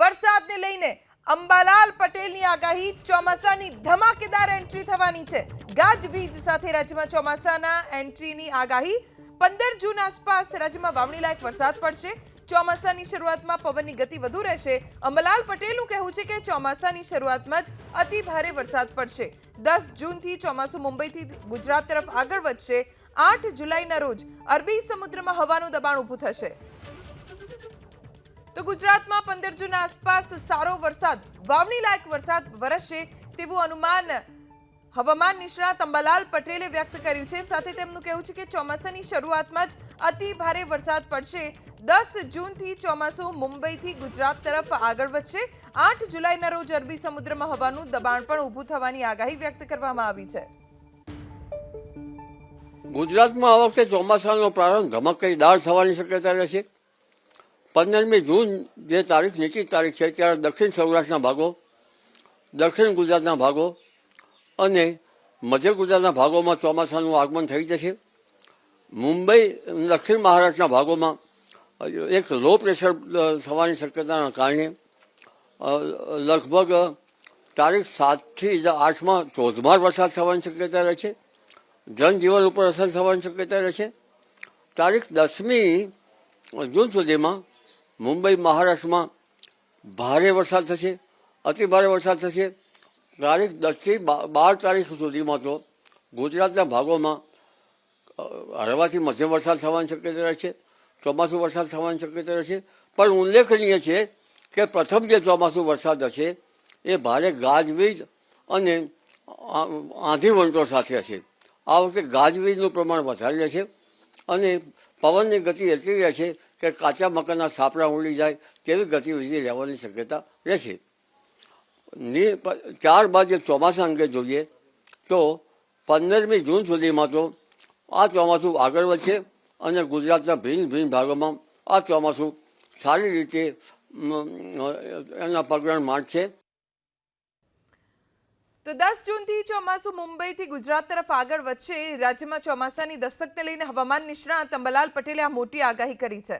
વરસાદને લઈને અંબાલાલ પટેલની આગાહી ચોમાસાની ધમાકેદાર એન્ટ્રી થવાની છે. ગાજવીજ સાથે રાજ્યમાં ચોમાસાના એન્ટ્રીની આગાહી. પંદર જૂન આસપાસ રાજ્યમાં વાવણી લાયક વરસાદ પડશે. ચોમાસાની શરૂઆતમાં પવનની ગતિ વધુ રહેશે. અંબલાલ પટેલનું કહેવું છે કે ચોમાસાની શરૂઆતમાં જ અતિ ભારે વરસાદ પડશે. દસ જૂનથી ચોમાસું મુંબઈથી ગુજરાત તરફ આગળ વધશે. આઠ જુલાઈના રોજ અરબી સમુદ્રમાં હવાનું દબાણ ઊભું થશે. તો ગુજરાતમાં પંદર જૂન આસપાસ સારો વરસાદ વાવણી લાયક વરસાદ વરસશે તેવું અનુમાન હવામાન નિષ્ણાત અંબાલાલ પટેલે વ્યક્ત કર્યું છે. સાથે તેમનું કહેવું છે કે ચોમાસાની શરૂઆતમાં જ અતિ ભારે વરસાદ પડશે. દસ જૂનથી ચોમાસું મુંબઈથી ગુજરાત તરફ આગળ વધશે. આઠ જુલાઈના રોજ અરબી સમુદ્રમાં હવાનું દબાણ પણ ઊભું થવાની આગાહી વ્યક્ત કરવામાં આવી છે. ગુજરાતમાં આ વખતે ચોમાસાનો પ્રારંભ ધમકદાર થવાની શક્યતા રહેશે. પંદરમી જૂન જે તારીખ, નીચી તારીખ છે, ત્યારે દક્ષિણ સૌરાષ્ટ્રના ભાગો, દક્ષિણ ગુજરાતના ભાગો અને મધ્ય ગુજરાતના ભાગોમાં ચોમાસાનું આગમન થઈ જશે. મુંબઈ દક્ષિણ મહારાષ્ટ્રના ભાગોમાં એક લો પ્રેશર થવાની શક્યતાના કારણે લગભગ તારીખ સાતથી આઠમાં ધોધમાર વરસાદ થવાની શક્યતા રહે છે. જનજીવન ઉપર અસર થવાની શક્યતા રહે છે. તારીખ દસમી જૂન સુધીમાં મુંબઈ, મહારાષ્ટ્રમાં ભારે વરસાદ થશે, અતિ ભારે વરસાદ થશે. તારીખ દસથી બાર તારીખ સુધીમાં તો ગુજરાતના ભાગોમાં હળવાથી મધ્યમ વરસાદ થવાની શક્યતા રહે છે, ચોમાસું વરસાદ થવાની શક્યતા રહે છે. પણ ઉલ્લેખનીય છે કે પ્રથમ જે ચોમાસું વરસાદ હશે, એ ભારે ગાજવીજ અને આંધી વંટો સાથે હશે. આ વખતે ગાજવીજનું પ્રમાણ વધારે રહેશે. અને પવનની ગતિ એટલી રહેશે કે કાચા મકાનના સાપડા ઉડી જાય તેવી ગતિવિધિ રહેવાની શક્યતા રહેશે ત્યારબાદ જે ચોમાસા અંગે જોઈએ તો પંદરમી જૂન સુધીમાં તો આ ચોમાસું આગળ વધશે અને ગુજરાતના ભિન્ન ભિન્ન ભાગોમાં આ ચોમાસું સારી રીતે એના પગરણ માંડશે તો દસ જૂનથી ચોમાસું મુંબઈથી ગુજરાત તરફ આગળ વધશે. રાજ્યમાં ચોમાસાની દસ્તકને લઈને હવામાન નિષ્ણાત અંબલાલ પટેલે આ મોટી આગાહી કરી છે.